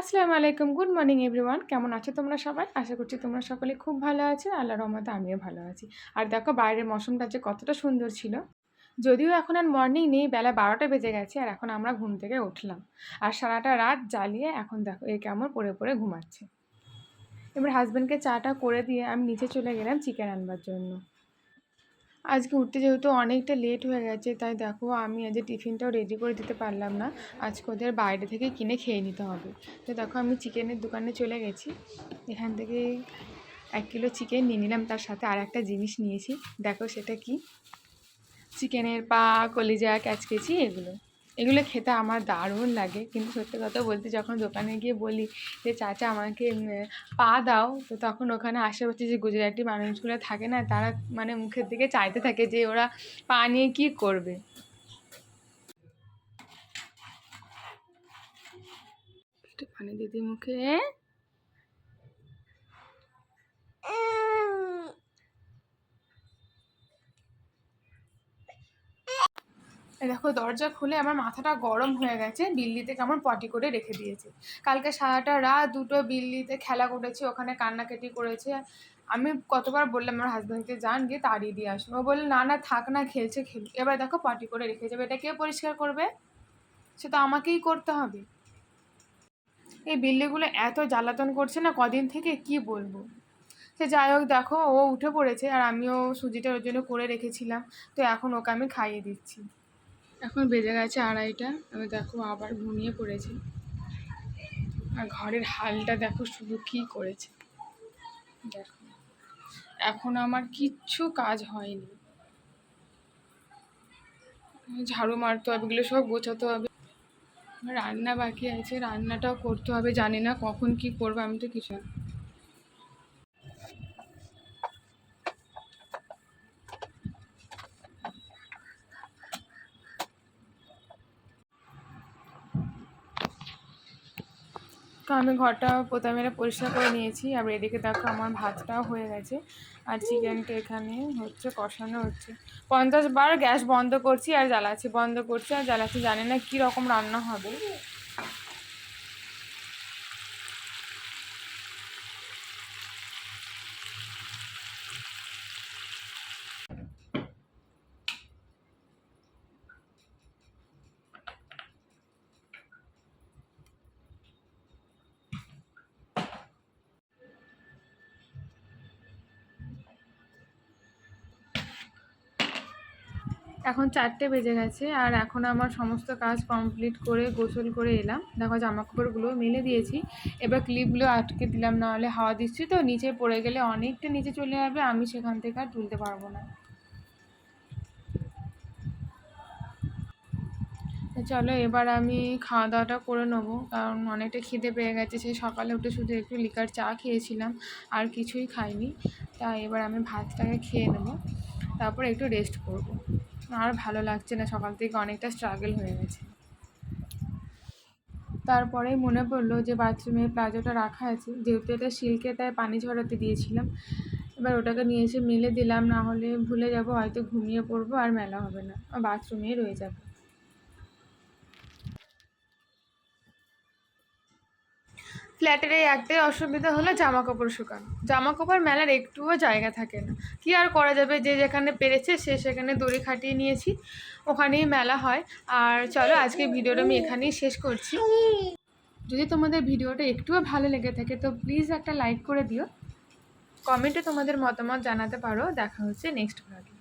আসসালামু আলাইকুম good morning everyone কেমন আছো তোমরা সবাই? আশা করছি তোমরা সকলে খুব ভালো আছো। আল্লাহ রহমতে আমিও ভালো আছি। আর দেখো বাইরের মৌসুমটা যে কতটা সুন্দর ছিল। যদিও এখন আর মর্নিং নেই, বেলা বারোটা বেজে গেছে আর এখন আমরা ঘুম থেকে উঠলাম। আর সারাটা রাত জ্বালিয়ে এখন দেখো এই কেমন পড়ে পড়ে ঘুমাচ্ছে। এবার হাজব্যান্ডকে চাটা করে দিয়ে আমি নিচে চলে গেলাম চিকেন আনবার জন্য। আজকে উঠতে যেহেতু অনেকটা লেট হয়ে গেছে, তাই দেখো আমি আজ টিফিনটাও রেডি করে দিতে পারলাম না। আজকে ওদের বাইরে থেকে কিনে খেয়ে নিতে হবে। তো দেখো আমি চিকেনের দোকানে চলে গেছি। এখান থেকে এক কিলো চিকেন নিয়ে নিলাম, তার সাথে আর একটা জিনিস নিয়েছি। দেখো সেটা কি? চিকেনের পা, কলিজা, ক্যাচকেচি, এগুলো। এগুলো খেতে আমার দারুণ লাগে। কিন্তু সত্যি কথা বলতে যখন দোকানে গিয়ে বলি যে, চাচা, আমাকে পা দাও। তো তখন ওখানে আশেপাশে যে গুজরাটি মানুষগুলো থাকে না, তারা মানে মুখের দিকে চাইতে থাকে যে, ওরা পা নিয়ে কী করবে? পানি দিদি মুখে এই দেখো, দরজা খুলে আমার মাথাটা গরম হয়ে গেছে, বিল্লিতে কেমন পটি করে রেখে দিয়েছে। কালকে সারাটা রাত দুটো বিল্লিতে খেলা করেছে, ওখানে কান্নাকাটি করেছে। আমি কতবার বললাম, আমার হাজব্যান্ডকে যান গিয়ে তাড়িয়ে দিয়ে আসুন। ও বলল, না না, থাক না, খেলছে খেল এবার দেখো, পটি করে রেখে যাবে। এটা কে পরিষ্কার করবে? সে তো আমাকেই করতে হবে। এই বিল্লিগুলো এত জ্বালাতন করছে না, কদিন থেকে কি বলব? সে যাই হোক, দেখো, ও উঠে পড়েছে, আর আমিও সুজিটা ওর জন্য করে রেখেছিলাম। তো এখন ওকে আমি খাইয়ে দিচ্ছি। এখন বেজে গেছে আড়াইটা। আমি দেখো আবার ঘুমিয়ে পড়েছি। আর ঘরের হালটা দেখো শুধু কী করেছে। দেখো। এখন আমার কিচ্ছু কাজ হয়নি। ঝাড়ু মারতে হবে, এগুলো সব গোছাতে হবে। রান্না বাকি আছে, রান্নাটাও করতে হবে, জানি না কখন কি করব, আমি তো কিছু তো আমি ঘরটা প্রথমে পরিষ্কার করে নিয়েছি, আর এদিকে দেখো আমার ভাতটাও হয়ে গেছে, আর চিকেনটা এখানে হচ্ছে কষানো হচ্ছে। পঞ্চাশ বার গ্যাস বন্ধ করছি আর জ্বালাচ্ছি, বন্ধ করছি আর জ্বালাচ্ছি, জানি না কী রকম রান্না হবে। এখন চারটে বেজে গেছে আর এখন আমার সমস্ত কাজ কমপ্লিট করে গোসল করে এলাম। দেখো জামা কাপড়গুলো মেলে দিয়েছি। এবার ক্লিপগুলো আটকে দিলাম, নাহলে হাওয়া দিচ্ছি তো, নিচে পড়ে গেলে অনেকটা নিচে চলে যাবে, আমি সেখান থেকে আর তুলতে পারব না। চলো এবার আমি খাওয়া দাওয়াটা করে নেব, কারণ অনেকটা খিদে পেয়ে গেছে, সেই সকালে উঠে শুধু একটু লিকার চা খেয়েছিলাম, আর কিছুই খাইনি। তাই এবার আমি ভাতটাকে খেয়ে নেব, তারপর একটু রেস্ট করব। আর ভালো লাগছে না, সকাল থেকে অনেকটা স্ট্রাগল হয়ে গেছে। তারপরে মনে পড়ল যে বাথরুমে প্লাজোটা রাখা আছে, যেহেতু এটা সিল্কে তাই পানি ঝরাতে দিয়েছিলাম। এবার ওটাকে নিয়ে এসে মেলে দিলাম, না হলে ভুলে যাব, হয়তো ঘুমিয়ে পড়ব আর মেলা হবে না বাথরুমেই রয়ে যাবে। ফ্ল্যাটের এই একটাই অসুবিধা হলো জামা কাপড় শুকানো। জামা কাপড় মেলার একটুও জায়গা থাকে না। কি আর করা যাবে? যে যেখানে পেরেছে সে সেখানে দড়ি খাটিয়ে নিয়েছি। ওখানেই মেলা হয়। আর চলো আজকে ভিডিওটা আমি এখানেই শেষ করছি। যদি তোমাদের ভিডিওটা একটুও ভালো লেগে থাকে, তো প্লিজ একটা লাইক করে দিও। কমেন্টে তোমাদের মতামত জানাতে পারো। দেখা হচ্ছে নেক্সট ব্লগে